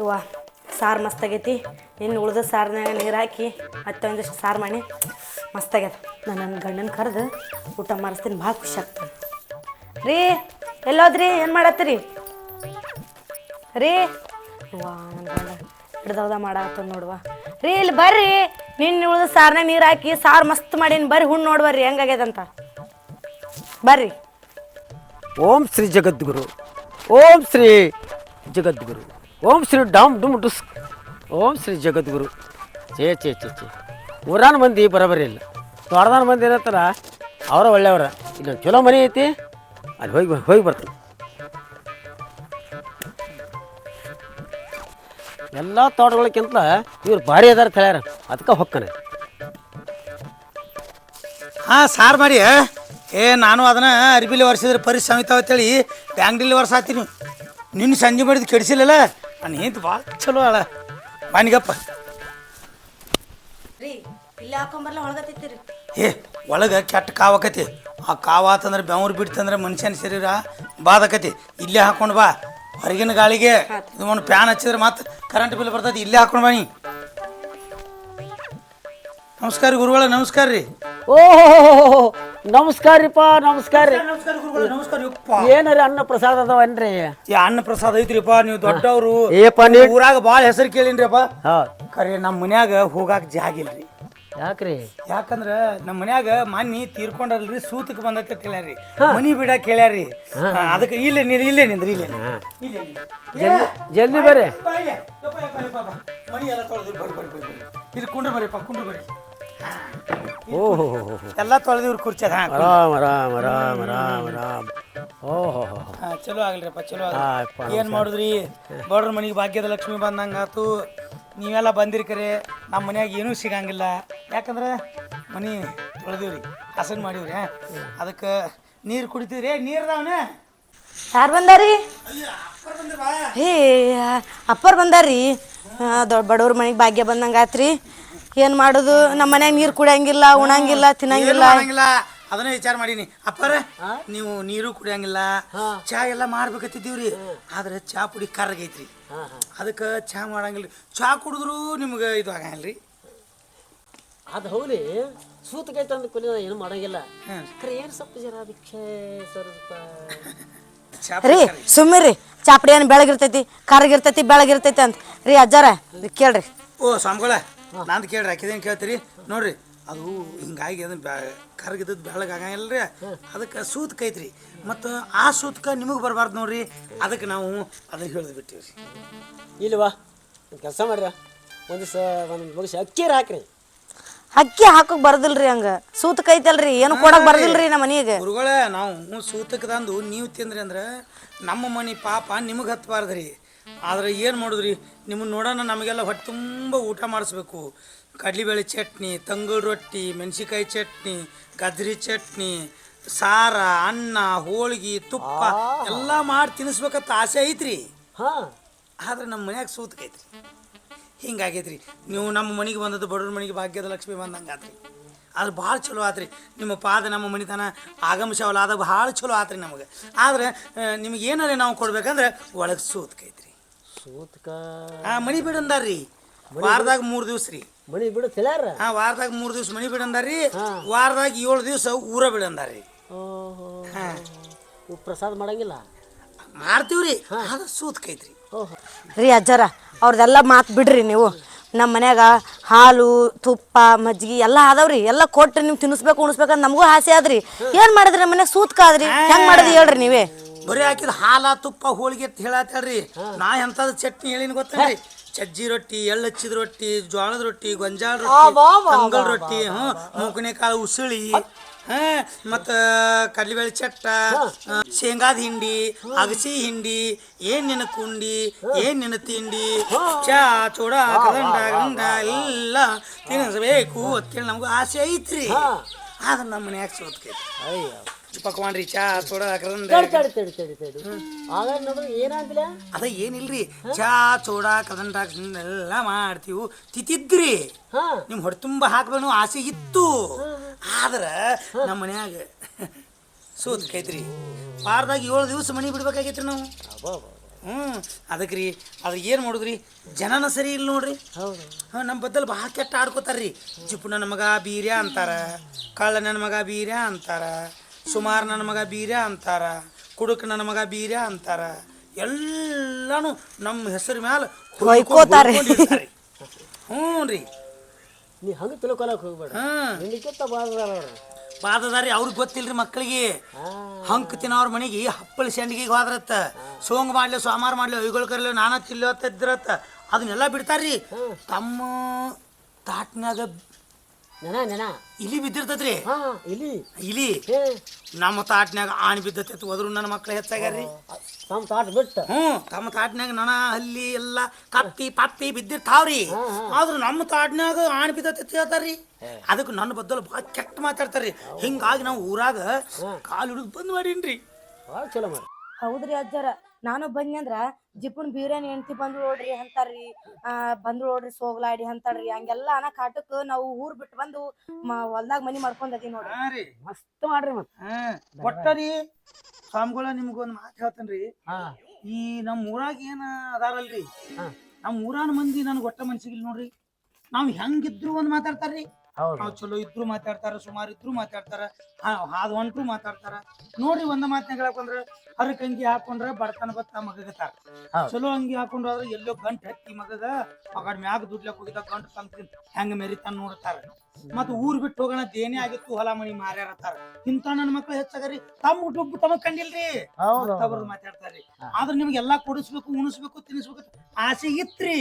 ಇವ ಸಾರು ಮಸ್ತಾಗೈತಿ ಇನ್ನು ಉಳ್ದ ಸಾರಿನಾಗ ನೀರು ಹಾಕಿ ಮತ್ತೆ ಒಂದಿಷ್ಟು ಸಾರು ಮಾಡಿ ಮಸ್ತಾಗ್ಯದ ನಾನು ನನ್ನ ಗಂಡನ ಕರೆದು ಊಟ ಮಾಡಿಸ್ತೀನಿ, ಭಾಳ ಖುಷಿ ಆಗ್ತದೆ. ರೀ, ಎಲ್ಲೋದ್ರಿ, ಏನು ಮಾಡತ್ತೀರಿ? ರೀ ವಾ ನನ್ನ ಗಂಡ ಹಿಡ್ದವ್ದ ಮಾಡತ್ತ ನೋಡುವ. ರೀ, ಇಲ್ಲಿ ಬರ್ರಿ, ನಿನ್ನ ಉಳ್ದ ಸಾರನಾಗ ನೀರು ಹಾಕಿ ಸಾರು ಮಸ್ತ್ ಮಾಡೀನಿ, ಬರ್ರಿ ಹುಣ್ಣು ನೋಡ್ಬರ್ರಿ ಹೆಂಗಾಗ್ಯದಂತ ಬರ್ರಿ. ಓಂ ಶ್ರೀ ಜಗದ್ಗುರು, ಓಂ ಶ್ರೀ ಜಗದ್ಗುರು. ಓಂ ಶ್ರೀ ಡಾಮ್ ಡುಮ್ ಡುಸ್. ಓಂ ಶ್ರೀ ಜಗದ್ಗುರು. ಚೇ ಚೇ ಚೇ ಚೇ ಊರಾನ ಮಂದಿ ಬರೋಬರಿ ಇಲ್ಲ. ದೊಡ್ಡದಾನ ಮಂದಿ ಏನತ್ತಾರ ಅವರ ಒಳ್ಳೆಯವರ. ಇನ್ನು ಚಲೋ ಮನೆ ಐತಿ, ಅಲ್ಲಿ ಹೋಗಿ ಹೋಗಿ ಬರ್ತೀನಿ ಎಲ್ಲ ತೋಟಗಳಕ್ಕಿಂತ ಇವ್ರು ಭಾರಿ ಅದಾರ ತಳ್ಯಾರ ಅದಕ್ಕೆ ಹೊಕ್ಕನೆ. ಹಾಂ, ಸಾರು ಮಾಡಿ ಏ, ನಾನು ಅದನ್ನು ಅರಿಬಿಲಿ ಒರೆಸಿದ್ರೆ ಪರಿ ಸಮಿತಾವ ಅಂತೇಳಿ ಬ್ಯಾಂಗ್ಡಿಲಿ ಒರೆಸಾತೀನಿ. ನಿನ್ನ ಸಂಜೆ ಮಾಡಿದ್ದು ಕೆಡಿಸಿಲ್ಲಲ್ಲ? ನಾನು ಹೆಂತ ಭಾಳ ಚಲೋ ಅಳ ಮನಿಗಪ್ಪ ರೀ ಇಲ್ಲಿ ಹಾಕೊಂಬರ್ಲ ಒಳಗತ್ತಿತ್ತೀರಿ ಏ ಒಳಗೆ ಕೆಟ್ಟ ಕಾವಕತಿ ಆ ಕಾವ ಆತಂದ್ರೆ ಬೆವ್ರು ಬಿಡ್ತಂದ್ರೆ ಮನುಷ್ಯನ ಶರೀರ ಬಾದಕತಿ ಇಲ್ಲೇ ಹಾಕೊಂಡು ಬಾ. ಹೊರಗಿನ ಗಾಳಿಗೆ ಇದು ಒಂದು ಫ್ಯಾನ್ ಹಚ್ಚಿದ್ರೆ ಮತ್ತೆ ಕರೆಂಟ್ ಬಿಲ್ ಬರ್ತೈತಿ ಇಲ್ಲೇ ಹಾಕೊಂಡು ಬಾ ನೀ. ನಮಸ್ಕಾರ ಗುರುಗಳ ನಮಸ್ಕಾರ ರೀ. ಓಹೋ ನಮಸ್ಕಾರ ರೀಪ್ಪ ನಮಸ್ಕಾರ ರೀ. ನಮಸ್ಕಾರ ಗುರುಗಳ ನಮಸ್ಕಾರ ಯಪ್ಪ. ಏನಾರ ಅನ್ನ ಪ್ರಸಾದ ಅದಾವನ್ರಿ? ಅನ್ನ ಪ್ರಸಾದ ಐತ್ರಿಪ್ಪ ನೀವು ದೊಡ್ಡವರು. ಏಪ್ಪ ಊರಾಗ ಬಾಳ ಹೆಸರು ಕೇಳಿನ್ರಿಪ್ಪ. ಹೌದು ಖರೆ ನಮ್ಮ ಮನ್ಯಾಗ ಹೋಗಾಕ ಜಾಗ ಇಲ್ರಿ ಯಾಕ್ರಿ? ಯಾಕಂದ್ರ ನಮ್ಮ ಮನ್ಯಾಗ ಮನ್ನಿ ತೀರ್ಕೊಂಡಲ್ರಿ ಸೂತಕ್ ಬಂದೈತೆ ಕೇಳ್ಯಾರಿ ಮನಿ ಬಿಡ ಕೇಳ್ಯಾರಿ ಅದಕ್ಕೆ ಇಲ್ಲೇ ನಿಂದ್ರಿ ಇಲ್ಲೇ ನಿಂದ್ರಿ. ಇಲ್ಲೇ ಇಲ್ಲೇ. ನಿಂದ್ರಿ. ಜಲ್ದಿ ಬರ್ರಿ. ಬಾ ಇಲ್ಲೇ. ಯಪ್ಪ, ಯಪ್ಪ, ಯಪ್ಪ, ಬಾ. ಮನಿ ಎಲ್ಲ ಬರ್ರಿ ಬರ್ರಿ ಬರ್ರಿ ಬರ್ರಿ. ಇಲ್ಲಿ ಕುಂಡ್ರಿ ಬರ್ರಿಪ್ಪ ಕುಂಡ್ರಿ ಬರ್ರಿ. ಓಹೋ. ಎಲ್ಲ ತೊಳೆದಿವ್ರಿ ಕುರ್ಚಿ ಹಾ ರಾಮ ರಾಮ ರಾಮ ರಾಮ ರಾಮ ಓಹೋ. ಹಾ, ಚಲೋ ಆಗ್ಲಿರಪ್ಪ ಚಲೋ ಆಗ್ಲಿ. ಏನ್ ಮಾಡುದ್ರಿ? ಬಡ್ರ ಮನಿಗೆ ಭಾಗ್ಯದ ಲಕ್ಷ್ಮಿ ಬಂದಂಗಾತು. ನೀವೆಲ್ಲ ಬಂದಿರಿ ಕರೆ ನಮ್ಮ ಮನ್ಯಾಗ ಏನೂ ಸಿಗಂಗಿಲ್ಲ. ಯಾಕಂದ್ರೆ ಮನಿ ತೊಳೆದಿವ್ರಿ ಹಸನ್ ಮಾಡಿವ್ರಿ ಅದಕ್ಕೆ ನೀರು ಕುಡಿತೀವ್ರಿ ನೀರು ಅದಾವನ ಯಾರು ಬಂದಾರಿ? ಹೇ ಅಪ್ಪರ್ ಬಂದಾರಿ. ದೊಡ್ಡ ಬಡವ್ರ ಮನೆಗೆ ಭಾಗ್ಯ ಬಂದಂಗೆ ಆತ್ರಿ ಏನು ಮಾಡೋದು? ನಮ್ಮ ಮನ್ಯಾಗ ನೀರು ಕುಡಿಯಂಗಿಲ್ಲ ಉಣಂಗಿಲ್ಲ ತಿನ್ನಂಗಿಲ್ಲ. ಮಾಡಂಗಿಲ್ಲ. ಅದನ್ನೇ ವಿಚಾರ ಮಾಡೀನಿ. ಅಪ್ಪರ ನೀವು ನೀರು ಕುಡಿಯಂಗಿಲ್ಲ. ಚಾ ಎಲ್ಲ ಮಾಡ್ಬೇಕತ್ತಿದ್ದೀವ್ರಿ. ಆದ್ರೆ ಚಾ ಪುಡಿ ಕರ್ಗೈತ್ರಿ ಅದಕ್ಕೆ ಚಾ ಮಾಡಂಗಿಲ್ಲ. ಚಾ ಕುಡಿದ್ರು ನಿಮ್ಗೆ ಇದು ಆಗಂಗಿಲ್ರಿ. ಅದು ಹೌದು ಸೂತಕೈತೆ ಅಂದ ಏನು ಮಾಡಂಗಿಲ್ಲ. ಖರೆ ಏನು ಸ್ವಲ್ಪ ಜನ ಅದಕ್ಕೆ ಸ್ವಲ್ಪ ಚಾ ರೀ ಸುಮ್ಮಿರಿ ಚಾಪಡಿ ಏನು ಬೆಳಗಿರ್ತೈತಿ ಕರ್ಗಿರ್ತೈತಿ ಬೆಳಗಿರ್ತೈತಿ ಅಂತ. ರೀ ಅಜ್ಜಾರ ಕೇಳ್ರಿ. ಓ ಸ್ವಾಮಿಗಳ ನಂದು ಕೇಳ್ರಿ ಹಾಕಿದೇನು ಕೇಳ್ತೀರಿ? ನೋಡ್ರಿ ಅದು ಹಿಂಗಾಗಿ ಅದನ್ನ ಬ್ಯಾ ಕರ್ಗಿದ್ದದ್ದು ಬೆಳಗ್ಗೆ ಆಗಂಗಿಲ್ಲ ರೀ ಅದಕ್ಕೆ ಸೂತ್ ಐತ್ರಿ. ಮತ್ತು ಆ ಸೂತ್ಕ ನಿಮಗೆ ಬರಬಾರ್ದು ನೋಡ್ರಿ. ಅದಕ್ಕೆ ನಾವು ಅದನ್ನ ಹೇಳಿದ್ ಬಿಟ್ಟಿವಿ ರೀ ಇಲ್ವಾ ಕೆಲಸ ಮಾಡ್ರಿ ಒಂದು ಸ ಒಂದು ಮುಗಿಸಿ ಅಕ್ಕಿರ ಹಾಕ್ರಿ. ಅಕ್ಕಿ ಹಾಕೋಕೆ ಬರದಿಲ್ಲ ರೀ ಹಂಗ. ಸೂತ್ ಕೈತಲ್ರಿ ಏನು ಕೊಡಕ್ ಬರ್ದಿಲ್ರಿ ನಮ್ಮ ಮನೆಗೆ. ಗುರುಗಳೇ ನಾವು ಸೂತಕ್ಕೆ ತಂದು ನೀವು ತಿಂದ್ರಿ ಅಂದ್ರೆ ನಮ್ಮ ಮನೆ ಪಾಪ ನಿಮಗೆ ಹತ್ಬಾರ್ದ್ರಿ. ಆದ್ರೆ ಏನು ಮಾಡಿದ್ರಿ? ನಿಮ್ಮನ್ನ ನೋಡೋಣ ನಮಗೆಲ್ಲ ಹೊಟ್ಟೆ ತುಂಬ ಊಟ ಮಾಡಿಸ್ಬೇಕು. ಕಡ್ಲಿಬೇಳೆ ಚಟ್ನಿ ತಂಗುಳ್ ರೊಟ್ಟಿ ಮೆಣಸಿಕಾಯಿ ಚಟ್ನಿ ಗಜ್ರಿ ಚಟ್ನಿ ಸಾರ ಅನ್ನ ಹೋಳಿಗೆ ತುಪ್ಪ ಎಲ್ಲ ಮಾಡಿ ತಿನ್ನಿಸ್ಬೇಕಂತ ಆಸೆ ಐತ್ರಿ. ಹಾಂ. ಆದ್ರೆ ನಮ್ಮ ಮನ್ಯಾಗ ಸೂತ್ಕೈತ್ರಿ ಹಿಂಗಾಗೈತ್ರಿ. ನೀವು ನಮ್ಮ ಮನೆಗೆ ಬಂದದ್ದು ಬಡವ್ರ ಮನೆಗೆ ಭಾಗ್ಯದ ಲಕ್ಷ್ಮಿ ಬಂದಂಗೆ ಆತ್ರಿ. ಅದು ಭಾಳ ಚಲೋ ಆತ್ರಿ. ನಿಮ್ಮ ಪಾದ ನಮ್ಮ ಮನಿತನ ಆಗಮಿಸವಲ್ಲ ಆದಾಗ ಭಾಳ ಚಲೋ ಆತ್ರಿ ನಮಗೆ. ಆದ್ರೆ ನಿಮ್ಗೆ ಏನಾರ ನಾವು ಕೊಡ್ಬೇಕಂದ್ರೆ ಒಳಗೆ ಸೂತ್ಕೈತ್ರಿ ಸೂತಕ. ಆ ಮಣಿ ಬಿಡಂದಾರ್ರಿ ವಾರದಾಗ ಮೂರು ದಿವ್ಸ ರೀ. ಮಣಿ ಬಿಡು ತಿಳಿಯಾರ ಹಾ ವಾರದಾಗ ಮೂರು ದಿವ್ಸ ಮಣಿ ಬಿಡಂದಾರ್ರಿ ವಾರದಾಗ ಏಳು ದಿವ್ಸ ಊರ ಬಿಡಂದಾರ್ರಿ ಓಹೋ. ಹಾ. ಪ್ರಸಾದ ಮಾಡಂಗಿಲ್ಲ? ಮಾಡ್ತೀವ್ರಿ. ಆದ್ರೆ ಸೂತ್ಕೈತ್ರಿ ಓಹೋ. ರೀ ಅಜ್ಜಾರ ಅವ್ರದ್ದೆಲ್ಲ ಮಾತು ಬಿಡ್ರಿ ನೀವು. ನಮ್ಮ ಮನ್ಯಾಗ ಹಾಲು ತುಪ್ಪ ಮಜ್ಜಿಗೆ ಎಲ್ಲ ಅದಾವ್ರಿ. ಎಲ್ಲ ಕೊಟ್ಟು ನೀವು ತಿನ್ನಿಸ್ಬೇಕು ಉಣಿಸ್ಬೇಕಂತ ನಮಗೂ ಆಸೆ ಆದ್ರಿ. ಏನು ಮಾಡಿದ್ರಿ ನಮ್ಮ ಮನ್ಯಾಗ ಸೂತ್ಕಾದ್ರಿ ಹೆಂಗೆ ಮಾಡಿದ್ರಿ ಹೇಳ್ರಿ ನೀವೇ? ಬರೀ ಹಾಕಿದ ಹಾಲ ತುಪ್ಪ ಹೋಳಿಗೆ ಅಂತ ಹೇಳತ್ತೇಳ್ರಿ. ನಾ ಎಂತದ ಚಟ್ನಿ ಹೇಳಿನ ಗೊತ್ತೇನ್ರಿ? ಸಜ್ಜಿ ರೊಟ್ಟಿ ಎಳ್ಳು ಹಚ್ಚಿದ ರೊಟ್ಟಿ ಜೋಳದ ರೊಟ್ಟಿ ಗೊಂಜಾಳ ರೊಟ್ಟಿ ಅಂಗಲ್ ರೊಟ್ಟಿ ಹ್ಞೂ ಮೂಕನೆ ಕಾಳು ಉಸುಳಿ ಹಾ. ಮತ್ತ ಕಡ್ಲಿಬೇಳೆ ಚಟ್ಟ ಶೇಂಗಾದ ಹಿಂಡಿ ಅಗಸಿ ಹಿಂಡಿ ಏನ್ ನಿನ್ನ ಕುಂಡಿ ಏನ್ ನಿನ್ನ ತಿಂಡಿ ಚಾ ಚೂಡ ಕದಂಡ ಗಂಡ ಎಲ್ಲ ತಿನ್ನಿಸ್ಬೇಕು ಅಂತೇಳಿ ನಮ್ಗೆ ಆಸೆ ಐತ್ರಿ. ಆದ್ರೆ ನಮ್ಮ ಮನ್ಯಾಗ ಸೋತ್ಕೈತಿ. ಅಯ್ಯೋ ಪಕ್ವಾನ್ರಿ ಚಾ ಸೋಡಾ ಕದಂಡ ತಡಿ ತಡಿ ತಡಿ ತಡಿ ತಡಿ. ಆಗ ನೋಡಿದ್ರೆ ಏನಂತಿಲ್ಲ ಅದ ಏನಿಲ್ರಿ ಚಾ ಸೋಡಾ ಕದಂಡ ಎಲ್ಲ ಮಾಡ್ತೀವಿ. ತಿತಿದ್ರಿ. ಹಾ. ನಿಮ್ ಹೊಟ್ಟೆ ತುಂಬ ಹಾಕ್ಬೇಕು ಆಸೆ ಇತ್ತು. ಆದ್ರ ನಮ್ಮ ಮನ್ಯಾಗ ಸೂತ್ ಕೈತ್ರಿ. ವಾರದಾಗ ಏಳು ದಿವಸ ಮನಿ ಬಿಡ್ಬೇಕಾಗೈತ್ರಿ ನಾವು. ಹ್ಮ್ ಅದಕ್ಕೆ ರೀ ಅದ್ರ ಏನು ಮಾಡುದ್ರಿ? ಜನನ ಸರಿ ಇಲ್ಲ ನೋಡ್ರಿ. ಹೌದು. ಹಾಂ ನಮ್ಮ ಬದಲು ಭಾಳ ಕೆಟ್ಟ ಆಡ್ಕೋತಾರ್ರಿ. ಜಿಪ್ಪು ನನ್ನ ಮಗ ಬೀರ್ಯ ಅಂತಾರ ಕಳ್ಳ ನನ್ನ ಮಗ ಬೀರ್ಯ ಅಂತಾರ. ಸುಮಾರು ನನ್ನ ಮಗ ಬೀರ್ಯ ಅಂತಾರ ಕುಡುಕ ನನ್ನ ಮಗ ಬೀರ್ಯ ಅಂತಾರ ಎಲ್ಲಾನು ನಮ್ಮ ಹೆಸರು ಮ್ಯಾಲ ಹೊಯ್ಕೋತಾರೆ. ಹ್ಞೂ ರೀ. ನೀ ಹಂಗೆ ತಿಳ್ಕೊಳಕ್ ಹೋಗ್ಬೇಡ. ಹಾಂ. ಬಾದದಾರಿ ಅವ್ರಿಗೆ ಗೊತ್ತಿಲ್ರಿ ಮಕ್ಕಳಿಗೆ ಹಂಕ್ ತಿನ್ನೋರ್ ಮನೆಗೆ ಹಪ್ಪಳ ಸಂಡಿಗೆಗೆ ಹೋದ್ರತ್ತ. ಸೋಂಗ್ ಮಾಡ್ಲಿ ಸೋಮಾರ ಮಾಡ್ಲಿ ಅವಿಗಳು ಕರ್ಲಿ ನಾನಾ ತಿಲ್ಲತ್ತ ಇದ್ರತ್ತ. ಅದನ್ನೆಲ್ಲ ಬಿಡ್ತಾರ್ರಿ. ತಮ್ಮ ತಾಟ್ನ್ಯಾಗ ನೆನ ನೆನ. ಇಲಿ ಬಿದ್ದಿರ್ತೈತ್ರಿ ಹಾ ಇಲ್ಲಿ. ಇಲಿ ಏ ನಮ್ಮ ತಾಟ್ನ್ಯಾಗ ಆಣಿ ಬಿದ್ದತೈತಿ ಹೋದ್ರು ನನ್ನ ಮಕ್ಳು ಹೆಚ್ಚಾಗ್ಯಾರ್ರಿ. ತಮ್ಮ ತಾಟ್ ಬಿಟ್ಟು. ಹ್ಞೂ ತಮ್ಮ ತಾಟ್ನ್ಯಾಗ ನನ ಹಲ್ಲಿ ಎಲ್ಲ ಕತ್ತಿ ಪತ್ತಿ ಬಿದ್ದಿರ್ತಾವ್ರಿ. ಆದ್ರೂ ನಮ್ಮ ತಾಟ್ನ್ಯಾಗ ಆಣಿ ಬಿದ್ದೈತಿ ಹೇಳ್ತಾರ್ರಿ. ಅದಕ್ಕೆ ನನ್ನ ಬದ್ದಲು ಭಾಳ ಕೆಟ್ಟ ಮಾತಾಡ್ತಾರ್ರಿ. ಹಿಂಗಾಗಿ ನಾವು ಊರಾಗ ಕಾಲು ಹಿಡಿದು ಬಂದ್ ಮಾಡೀನ್ರಿ. ಭಾಳ ಚಲೋ ಮಾಡಿ ಹೌದ್ರಿ ಅಜ್ಜಾರ. ನಾನು ಬಂದ್ನಿ ಅಂದ್ರ ಜಿಪ್ಪನ್ ಬೀರೇನ್ ಹೆಂಡತಿ ಬಂದು ನೋಡ್ರಿ ಅಂತಾರ್ರಿ. ಆ ಬಂದು ನೋಡ್ರಿ ಸೋಗ್ಲಾಡಿ ಅಂತಾರ್ರಿ. ಹಂಗೆಲ್ಲಾ ಅನ್ನ ಕಾಟಕ್ ನಾವು ಊರ್ ಬಿಟ್ಟು ಬಂದು ಮ- ಹೊಲ್ದಾಗ ಮನಿ ಮಾಡ್ಕೊಂಡ್ ಅದೀವಿ ನೋಡ್ರಿ. ಹಾ ರೀ. ಮಸ್ತ್ ಮಾಡ್ರಿ ಕೊಟ್ಟರಿ ಒಟ್ಟ ರೀ ಸ್ವಾಮಿಗಳ ನಿಮ್ಗೊಂದ್ ಮಾತು ಹೇಳ್ತೇನ್ರಿ. ಹಾ. ಈ ನಮ್ಮ ಊರಾಗ ಏನ ಅದಾರಲ್ರಿ? ಹಾ. ನಮ್ಮ ಊರಾನ ಮಂದಿ ನನ್ಗೆ ಒಟ್ಟ ಮನ್ಸಿಗಿಲ್ಲ ನೋಡ್ರಿ. ನಾವ್ ಹೆಂಗಿದ್ರು ಒಂದ್ ಮಾತಾಡ್ತಾರ್ರಿ. ನಾವು ಚಲೋ ಇದ್ರು ಮಾತಾಡ್ತಾರ ಸುಮಾರು ಇದ್ರು ಮಾತಾಡ್ತಾರ ಹಾದ್ ಹೊಂಟ್ರು ಮಾತಾಡ್ತಾರ. ನೋಡ್ರಿ ಒಂದ ಮಾತನ್ನ ಹೇಳಕೊಂಡ್ರ ಹರಕ್ ಅಂಗಿ ಹಾಕೊಂಡ್ರ ಬಡತನ ಬತ್ತ ಮಗಗತಾರ ಹೌದ್. ಚಲೋ ಅಂಗಿ ಹಾಕೊಂಡ್ರ ಎಲ್ಲೋ ಗಂಟ್ ಹತ್ತಿ ಮಗಗ ಆ ಮ್ಯಾಗ ದುಡ್ಲಕ್ ಹೋಗಿದ ಗಂಟ್ ತಂತ ಹೆಂಗ ಮೆರಿತಾನ ನೋಡ್ತಾರ. ಮತ್ತ ಊರ್ ಬಿಟ್ಟು ಹೋಗೋಣ ಏನೇ ಆಗಿತ್ತು ಹೊಲ ಮಣಿ ಮಾರ್ಯಾರತ್ತಾರ. ಇಂತ ನನ್ನ ಮಕ್ಳು ಹೆಚ್ಚಾಗ್ರಿ. ತಮ್ಮ ಹುಟ್ಟು ತಮಗ್ ಕಂಡಿಲ್ರಿ? ಮತ್ತೊಬ್ರು ಮಾತಾಡ್ತಾರ್ರಿ. ಆದ್ರ ನಿಮ್ಗೆಲ್ಲಾ ಕೊಡಿಸ್ಬೇಕು ಉಣಿಸ್ಬೇಕು ತಿನ್ನಿಸ್ಬೇಕು ಆಸೆ ಇತ್ರಿ.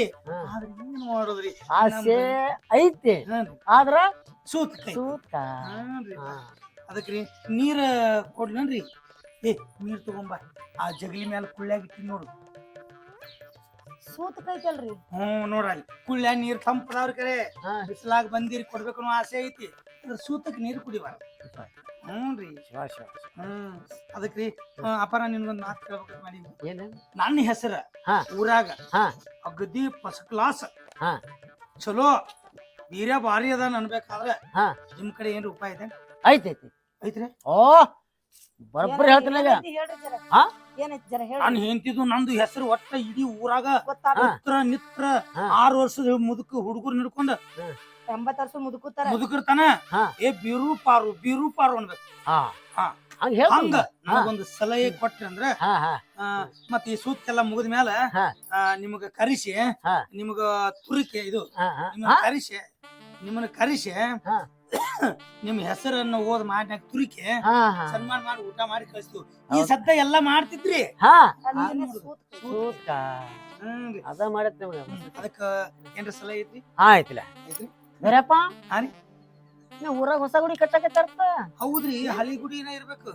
ಆದ್ರ ಏನ್ ಮಾಡೋದ್ರಿ? ಆಸೆ ಐತಿ. ಆದ್ರ ಸೂತ್ ಸೂತ ಅದಕ್ರಿ ನೀರ್ ಕೊಡ್ಲನ್ರಿ? ಏ ನೀರ್ ತಗೊಂಬ. ಆ ಜಗಲಿ ಮೇಲೆ ಕುಳ್ಳಾಗಿ ಇಟ್ಟಿ ನೋಡು. ಸೂತ್ ಕೈತಲ್ರಿ ಹ್ಞೂ ನೋಡ್ರಿ ಕುಳ್ಳ್ಯಾಗ ನೀರ್ ತಂಪದವ್ರ ಕರೆ ಹಾ. ಬಿಸಿಲಾಗ ಬಂದಿರಿ ಕೊಡ್ಬೇಕು ಅನ್ನೋ ಆಸೆ ಐತಿ. ಅದ್ರ ಸೂತಕ್ ನೀರ್ ಕುಡಿಬಾರ ಹ್ಞೂನ್ರಿ ಶಿವ ಶಿವ ಹ್ಮ್ ಅದಕ್ರಿ ಆ, ಅಪಾರ ನಿನ್ಗೊಂದ್ ಮಾತು ಕೇಳ್ಬೇಕು ಮಾಡೀನಿ ಏನು ನನ್ನ ಹೆಸರ ಹಾ. ಊರಾಗ ಹಾ. ಅಗದಿ ಫಸ್ಟ್ ಕ್ಲಾಸ್. ಹಾ. ಚಲೋ ನೀರೇ ಭಾರಿ ಅದ ಅನ್ಬೇಕಾದ್ರೆ ಹಾ. ನಿಮ್ ಕಡೆ ಏನ್ರ ಉಪಾಯ ಇದೆ ಐತೈತಿ. ಐತಿ ಐತ್ರಿ? ಓ ಬರೋಬ್ಬರಿ ಹೇಳ್ತೀನಿ ಹೇಳ್ರಿ ಜರ ಹಾ? ಏನೈತಿ ಜರ ನಾನು ನಂದು ಹೆಸರು ಒಟ್ಟ ಇಡೀ ಊರಾಗ ಗೊತ್ತಾಗ ಹಾ. ನಿತ್ರ ನಿತ್ರ. ಆರು ವರ್ಷದ ಮುದುಕ ಹುಡುಗರು ಹಿಡ್ಕೊಂಡ ಎಂಬತ್ ವರ್ಷ ಮುದುಕುತ್ತಾರ ಮುದುಕರ್ತಾನ ಹಾ. ಏ ಬೀರು ಪಾರು ಬೀರು ಪಾರು ಅನ್ಬೇಕು ಹಾ ಹಾ. ಹಂಗ ನನಗೊಂದು ಸಲಹೆ ಕೊಟ್ರಿ ಅಂದ್ರ ಹಾ ಹಾ ಆ, ಮತ್ ಈ ಸೂತ್ತೆಲ್ಲ ಮುಗಿದ ಮ್ಯಾಲ ಹಾ. ನಿಮಗ ಕರಿಸಿ ಹಾ. ನಿಮಗ ತುರಿಕೆ ಇದು ಹಾ ಹಾ ನಿಮ್ಮನ್ನ ಕರಿಸಿ ನಿಮ್ಮನ್ನ ಕರಿಸಿ ಹಾ. ನಿಮ್ ಹೆಸರನ್ನ ಓದ್ ಮಾಡಿ ತುರಿಕೆ ಹಾ ಹಾ. ಸನ್ಮಾನ ಮಾಡಿ ಊಟ ಮಾಡಿ ಕಳಿಸ್ತು. ಈ ಸದ್ದ ಎಲ್ಲಾ ಮಾಡ್ತಿದ್ರಿ. ಅದ ಹ್ಮ್. ಅದಕ್ಕ ಏನ್ರ ಸಲಹೆ ಐತಿ ಆಯ್ತಿಲ್ಲ ಐತ್ರಿ ಬೇರಪ್ಪ. ನೀವು ಊರಾಗ ಹೊಸ ಗುಡಿ ಕಟ್ಟಕತ್ತಾರತ್ತ ಹೌದ್ರಿ ಹಳಿ ಗುಡಿನ ಇರ್ಬೇಕು.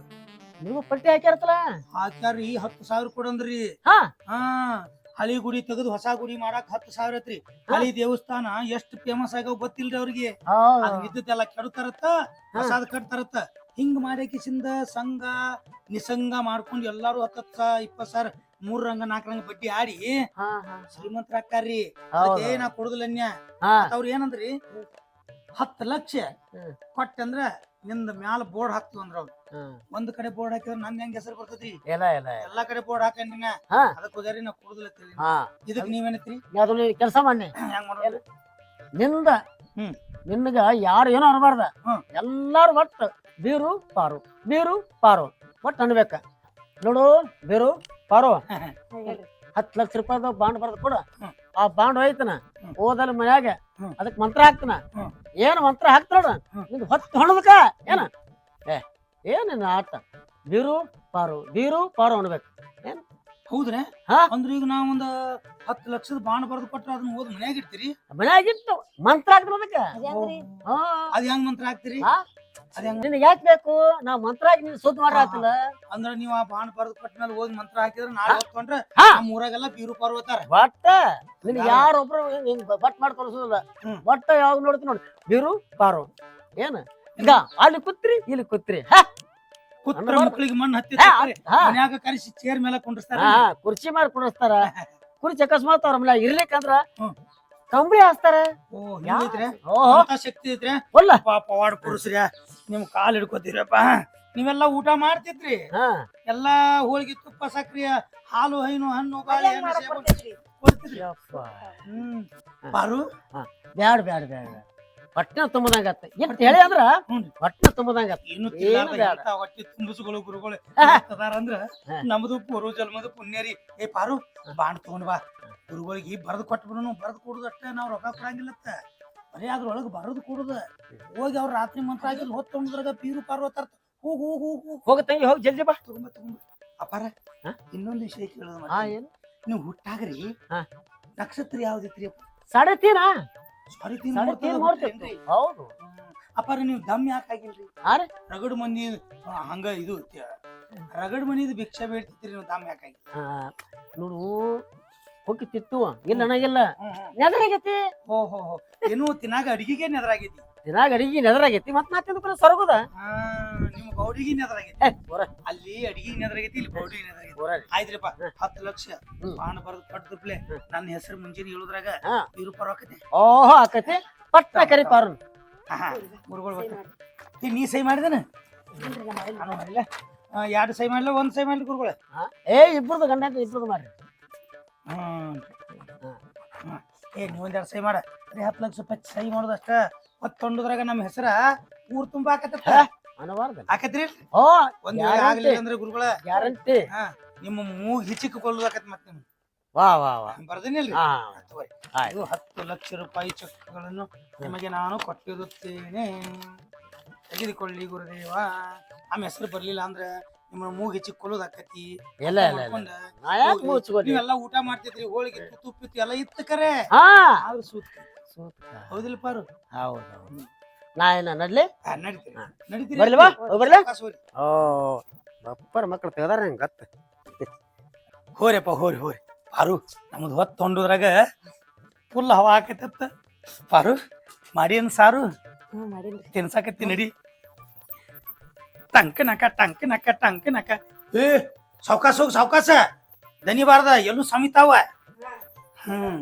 ನೀವು ಪಟ್ಟಿ ಹಾಕ್ಯಾರತ್ತಲ್ಲ ಹಾಕ್ಯಾರ್ರಿ ಹತ್ತು ಸಾವಿರ ಕೊಡಂದ್ರಿ. ಹಾ. ಹಾ. ಹಳಿ ಗುಡಿ ತೆಗೆದು ಹೊಸ ಗುಡಿ ಮಾಡಕ್ ಹತ್ತು ಸಾವಿರ ಐತ್ರಿ. ಹಳಿ ದೇವಸ್ಥಾನ ಎಷ್ಟು ಫೇಮಸ್ ಆಗ್ಯಾವ ಗೊತ್ತಿಲ್ರಿ ಅವ್ರಿಗೆ. ಅದ್ ಇದ್ದದ್ದೆಲ್ಲ ಪ್ರಸಾದ ಹೊಸಾದ್ ಕಟ್ತಾರತ್ತ. ಹಿಂಗ್ ಮಾಡ್ಯಾಕಿಸಿಂದ ಸಂಘ ನಿಸಂಗ ಮಾಡ್ಕೊಂಡು ಎಲ್ಲಾರು ಹತ್ತತ್ತ ಇಪ್ಪತ್ ಸಾವಿರ ಮೂರ್ ರಂಗ ನಾಲ್ಕು ರಂಗ ಬಡ್ಡಿ ಆಡಿ ಶ್ರೀಮಂತರ ಅಕ್ಕಾರ್ರಿ ನಾ ಕೊಡುದಿಲ್ಲ ಅವ್ರ ಏನಂದ್ರಿ? ಹತ್ತು ಲಕ್ಷ. ಕೊಟ್ಟಂದ್ರ ನಿಂದ ಮ್ಯಾಲ ಬೋರ್ಡ್ ಹಾಕ್ತು ಅಂದ್ರ ಅವ್ರು. ಒಂದ್ ಕಡೆ ಬೋರ್ಡ್ ಹಾಕಿದ್ರೆ ನನ್ ಹೆಂಗ್ ಹೆಸರು ಬರ್ತೈತಿ? ಇಲ್ಲ ಇಲ್ಲ ಇಲ್ಲ. ಎಲ್ಲಾ ಕಡೆ ಬೋರ್ಡ್ ಹಾಕಿ ಅದಕ್ಕೆ ಹೋದ್ರಿ ನಾ. ಹಾ. ಇದಕ್ ನೀವೇನತ್ರಿ ಕೆಲಸ ಮಾಡಿ ಹೆಂಗ್ ಮಾಡೋದು? ನಿಂದ. ನಿನ್ಗ ಯಾರು ಏನೋ ಅನ್ಬಾರ್ದ. ಎಲ್ಲಾರು ಒಟ್ಟು ಬೀರು ಪಾರು. ಬೀರು ಪಾರು. ಒಟ್ಟು ಅನ್ಬೇಕ. ನೋಡು ಬೀರು ಪಾರು. ಹತ್ತು ಲಕ್ಷ ರೂಪಾಯಿದ ಬಾಂಡ್ ಬರ್ದು ಕೊಡ. ಆ ಬಾಂಡ್ ಹೋಯ್ತನ. ಓದಲ್ ಮನ್ಯಾಗ ಹ್ಮ್. ಅದಕ್ ಮಂತ್ರ ಹಾಕ್ತನ. ಏನ್ ಮಂತ್ರ ಹಾಕ್ತಾರ ಹ್ಮ್. ನಿಂದು ಹೊತ್ತು ಹೊಣದಕ? ಏನ? ಏ ಏನಿನ ಆತ ಬೀರು ಪಾರು ಬೀರು ಪಾರು ಅನ್ಬೇಕು ಏನು? ಹಾ? ಅಂದ್ರೆ ಈಗ ನಾವು ಒಂದು ಹತ್ತು ಲಕ್ಷದ ಬಾಂಡ್ ಬರೆದು ಕೊಟ್ಟರೆ ಅದನ್ನ ಓದ್ ಮನ್ಯಾಗ ಇಡ್ತೀರಿ? ಮನ್ಯಾಗಿಟ್ಟು ಮಂತ್ರ ಹಾಕ್ತಾರ ಅದಕ್ಕೆ? ಹಾ. ಅದ್ ಹೆಂಗ್ ಮಂತ್ರ ಹಾಕ್ತಿರಿ? ಹಾ? ಅದ್ ಹೆಂಗ್ ನಿನಗೆ ಯಾಕೆ ಬೇಕು? ನಾ ಮಂತ್ರ ಹಾಕಿ ನೀವು ಸುದ್ದಿ ಮಾಡ್ರ ಆತಲ್ಲ ಅಂದ್ರ ನೀವ್ ಆ ಬಾಣ ಪರ್ದ ಕೊಟ್ಟ ಹೋಗಿ ಮಂತ್ರ ಹಾಕಿದ್ರೆ ನಾಳೆ ಹೊತ್ಕೊಂಡ್ರೆ ಹಾ. ನಮ್ಮ ಊರಾಗೆಲ್ಲ ಬೀರು ಪಾರ್ವತಾರ. ಬಟ್ಟ? ನಿನ್ ಯಾರೊಬ್ರು ಹಿಂಗ್ ಬಟ್ ಮಾಡಿ ತೋರಿಸೋದಿಲ್ಲ. ಹ್ಮ್. ಬಟ್ಟ ಯಾವಾಗ ನೋಡ್ತೀನಿ ನೋಡಿ. ಬೀರು ಪಾರು ಏನ? ಈಗ ಅಲ್ಲಿ ಕುತ್ರಿ ಇಲ್ಲಿ ಕುತ್ರಿ. ಹಾ, ಕುತ್ರ ಮಕ್ಳಿಗೆ ಮಣ್ಣು ಹತ್ತಿ ಹಾ, ಹಾ. ಮನ್ಯಾಗ ಕರೆಸಿ ಚೇರ್ ಮೇಲೆ ಕುಂಡ್ರಸ್ತಾರ. ಹಾ, ಕುರ್ಚಿ ಮಾಡಿ ಕುಡಿಸ್ತಾರ ಕುರ್ಚಿ ಅಕಸ್ಮಾತ್ ಅವ್ರ ಮೇಲೆ ಇರ್ಲಿಕ್ಕಂದ್ರ ಹ್ಮ್. ಕಂಬಳಿ ಹಾಸ್ತಾರ ಓ ಹಿಂಗೈತ್ರಿ ಅಂತ ಶಕ್ತಿ ಐತ್ರಿ ಒಲ್ಲ. ಪಾಪ ವಾಡ್ ಪುರುಷರ ನಿಮ್ ಕಾಲ್ ಹಿಡ್ಕೋತೀರಪ್ಪ. ನೀವೆಲ್ಲ ಊಟ ಮಾಡ್ತಿದ್ರಿ? ಹಾ. ಎಲ್ಲಾ ಹೋಳಿಗೆ ತುಪ್ಪ ಸಕ್ರಿಯ ಹಾಲು ಹೈನು ಹಣ್ಣು ಬಾಳೆಹಣ್ಣು ಸೇಬು ಕೊಡ್ತಿದ್ರಿ. ಪಾರು ಬ್ಯಾಡ ಬ್ಯಾಡ ಬ್ಯಾಡ. ಪಟ್ನ ತುಂಬದಂಗತ್ತ. ಎಷ್ಟು ಹೇಳಿ ಅಂದ್ರ ಹೊಟ್ಟೆ ತುಂಬದಂಗತ್ತ. ಏನು ಹೊಟ್ಟಿ ಬೇಡ. ಹೊಟ್ಟೆ ತುಂಬಿಸ್ಗಳು ಗುರುಗಳು. ಅಂದ್ರ. ನಮ್ದು ಪೂರ್ವ ಜನ್ಮದ ಪುಣ್ಯರಿ ಏ ಪಾರು ಬಾಣ್ ತಗೊಂಡ್ ಬಾ. ಗುರುಗಳಿಗೆ ಬರ್ದು ಕೊಟ್ಬಿಡು ಬರ್ದು ಕೊಡುದು ಅಷ್ಟೇ ನಾವ್ ರೊಕ್ಕ ಕೊಡಂಗಿಲ್ಲತ್ತ. ಬರೀ ಅದ್ರೊಳಗೆ ಬರದ್ ಕೊಡುದ. ಹೋಗಿ ಅವ್ರ ರಾತ್ರಿ ಮಂತ್ರ ಹಾಕಿ ಹೊತ್ತು ತೊಗೊಂಡ್ರಾಗ ಪೀರು ಪಾರು ತರ್ತ. ಹೋಗ್ ಹೋಗ್ ಹೋಗ್ ಹೋಗ್ ಹೋಗ ತಂಗಿ ಹೋಗಿ ಜಲ್ದಿ ಬಾ. ತಗೊಂಬ ತಗೊಂಬ ಅಪಾರ? ಇನ್ನೊಂದು ವಿಷಯ ಕೇಳೋದು. ನೀವು ಹುಟ್ಟಾಗ್ರಿ. ನಕ್ಷತ್ರ ಯಾವ್ದಿತ್ರಿ ಸಾಡತ್ತೀರಾ ಸಾರಿ ತೀನ್ ಹೌದು. ಅಪ್ಪಾರ ನೀವು ದಮ್ ಯಾಕೆ ಆಗಿಲ್ರಿ? ಆರೆ ರಗಡ್ ಮಂದಿ ಹಂಗ ಇದು ರಗಡ್ ಮಂದಿದ್ ಭಿಕ್ಷೆ ಬೇಡ್ತಿದ್ರಿ ನೀವು ದಮ್ ಯಾಕೆ ಆಗಿಲ್ಲ ನೋಡು ಹೋಗಿ ತಿತ್ತು ಇಲ್ಲ ನನಗಿಲ್ಲ. ನೆದರಾಗೈತಿ. ಹೋ ಹೋ ಹೋ. ಏನು ತಿನ್ನಾಗ ಅಡಿಗೆಗೆ ನೆದರಾಗೈತಿ. ದಿನಾಗ ಅಡಿಗೆ ನೆದರಾಗೈತಿ ಮತ್ ನಾತಿಂದ ಕೂಡ ಸರಗುದ? ನಿಮ್ಮ ನಿಮ್ ಗೌಡಿಗೆ ನೆದರಾಗೈತಿ. ಅಲ್ಲಿ ಅಡಿಗೆ ನೆದರಾಗೈತಿ ಇಲ್ಲಿ ಗೌಡಿ ನೆದರಾಗೈತಿ. ಬರ ಆಯ್ತ್ರಿಪ್ಪ ಹತ್ತು ಲಕ್ಷ. ಬಾಣ ಬರೆದು ಹ್ಮ್. ನನ್ನ ಹೆಸರು ಮುಂಜಾನೆ ಹೇಳುದ್ರಾಗ ಇರು ಪರವಾಕತಿ ಓಹೋ ಆಕತಿ. ಪಟ್ಟ ಕರಿ ಪಾರು ಗುರುಗಳು ಬರ್ತಾರೆ. ನೀ ಸೈ ಮಾಡಿದನ? ನಾನು ಮಾಡಿಲ್ಲ. ಎರಡು ಸೈ ಮಾಡಿಲ್ಲ ಒಂದ್ ಸೈ ಮಾಡ್ಲಿ ಗುರುಗಳ? ಏ ಇಬ್ಬರದು ಗಂಡ ಇಬ್ಬರದು ಮಾಡ್ರಿ ಹ್ಮ್. ಹ್ಮ್. ಏ ನೀ ಒಂದೆರಡು ಸೈ ಮಾಡ. ಬರೀ ಹತ್ತು ಲಕ್ಷ ರೂಪಾಯಿ ಸೈ ಮಾಡೋದಷ್ಟ. ಹೊತ್ತೊಂಡದ್ರಾಗ ನಮ್ಮ ಹೆಸರ ಊರ್ ತುಂಬಾ ಆಕತ್ತ ಅನವಾರ್ದ ಆಕತ್ರಿ? ಒಂದ್ ವೇಳೆ ಆಗ್ಲಿಲ್ಲ ಅಂದ್ರೆ ಗುರುಗಳ. ಗ್ಯಾರಂಟಿ. ಹಾ ನಿಮ್ಮ ಮೂಗ್ ಹಿಚಿಕ್ ಕೊಲ್ಲುದಾಕತ್ ಮತ್ತೆ ನಿಮ್ ವಾ ವಾ ವಾ. ಬರ್ದಿನಿಲ್ರಿ? ಹಾ. ತಗೋರಿ. ಆಯ್ತು. ಇದು ಹತ್ತು ಲಕ್ಷ ರೂಪಾಯಿ ಚೆಕ್ಗಳನ್ನು ನಿಮಗೆ ನಾನು ಕೊಟ್ಟಿರುತ್ತೇನೆ. ತೆಗೆದುಕೊಳ್ಳಿ ಗುರುದೇವ. ನಮ್ಮ ಹೆಸರು ಬರ್ಲಿಲ್ಲ ಅಂದ್ರೆ ನಿಮ್ಮ ಮೂಗ್ ಹೆಚ್ಚಿಗೆ ಕೊಲ್ಲೋದಾಕತಿ ಇಲ್ಲ ಇಲ್ಲ ಇಲ್ಲ. ನಾ ಯಾಕೆ ಮುಚ್ಕೋರಿ ನೀವೆಲ್ಲ ಊಟ ಮಾಡ್ತಿದ್ರಿ ಹೋಳಿಗೆ ತುಪ್ಪಿತ್ತು ಎಲ್ಲ ಇತ್ತು ಕರೆ. ಹಾ. ಆದ್ರೂ ಸೂತ್ ಹೌದಿಲ್ಲ ಪಾರು. ಹೌದು ನಾ ಏನ ನಡ್ಲಿ? ಬರ್ಲಿವಾ? ಬರ್ಲಾ? ಓ ಬಪ್ಪರ ಮಕ್ಳು ತೆಗದಾರ ನಂಗೆ ಗತ್ತ. ಹೋರಿಯಪ್ಪ ಹೋರಿ ಹೋರಿ. ಪಾರು ನಮ್ದು ಹೊತ್ತು ತೊಂಡುದ್ರಾಗ ಫುಲ್ ಹವಾ ಹಾಕೈತತ್ತ ಪಾರು ಮಾಡಿ ಅನ್ ಸಾರು ತಿನ್ಸಾಕತ್ತಿ ನಡಿ. ಟಂಕ ನಕ ಟಂಕ ನಕ ಟಂಕ ನಕ. ಏ ಸಾವ್ಕಾಸ ಹೋಗಿ ಸಾವ್ಕಾಸ. ದನಿ ಬಾರ್ದ ಎಲ್ಲೂ ಸಮಿತಾವ. ಹ್ಮ್.